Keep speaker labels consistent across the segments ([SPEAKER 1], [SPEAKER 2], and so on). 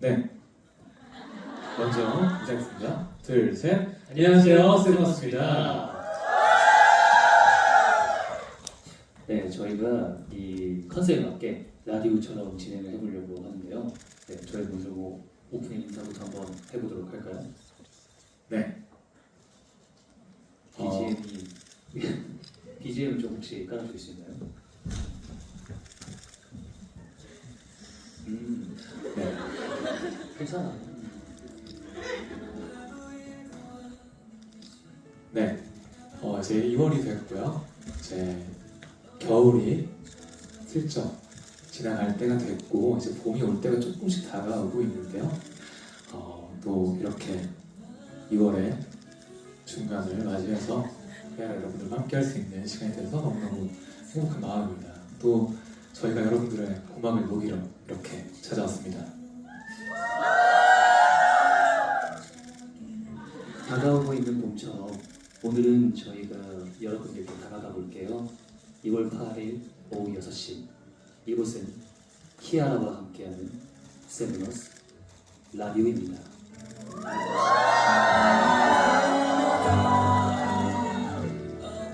[SPEAKER 1] 네. 먼저 인사드리겠습니다. 둘, 셋. 안녕하세요. 세븐스입니다.
[SPEAKER 2] 네, 저희가 이 컨셉에 맞게 라디오처럼 진행을 해보려고 하는데요. 네, 저희 먼저 뭐 오프닝 인사부터 한번 해보도록 할까요?
[SPEAKER 1] 네. 어.
[SPEAKER 2] BGM이 BGM 좀 혹시 깔아줄 수 있나요? 음,
[SPEAKER 1] 네.
[SPEAKER 2] 괜찮아.
[SPEAKER 1] 네. 어, 이제 2월이 됐고요. 이제 겨울이 슬쩍 지나갈 때가 됐고 이제 봄이 올 때가 조금씩 다가오고 있는데요. 어, 또 이렇게 2월의 중간을 맞이해서 회화 여러분들과 함께 할 수 있는 시간이 돼서 너무너무 행복한 마음입니다. 또 저희가 여러분들의 고막을 녹이러 이렇게 찾아왔습니다.
[SPEAKER 2] 봄처럼 오늘은 저희가 여러분들께 다가가 볼게요. 2월 8일 오후 6시. 이곳은 키아라와 함께하는 세미너스 라디오입니다.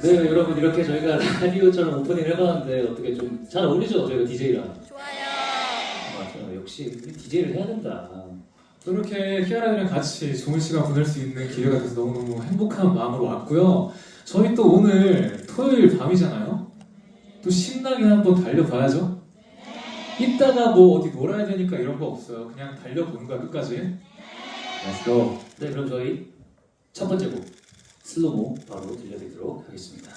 [SPEAKER 2] 네 여러분 이렇게 저희가 라디오처럼 오프닝 해봤는데 어떻게 좀 잘 어울리죠? 저희가 DJ랑. 맞아요. 역시 우리 DJ를 해야 된다.
[SPEAKER 1] 또 이렇게 히아라이랑 같이 좋은 시간 보낼 수 있는 기회가 돼서 너무너무 행복한 마음으로 왔고요. 저희 또 오늘 토요일 밤이잖아요. 또 신나게 한번 달려봐야죠. 이따가 뭐 어디 놀아야 되니까 이런 거 없어요. 그냥 달려보는 거야 끝까지. Let's go.
[SPEAKER 2] 네 그럼 저희 첫 번째 곡 슬로모 바로 들려드리도록 하겠습니다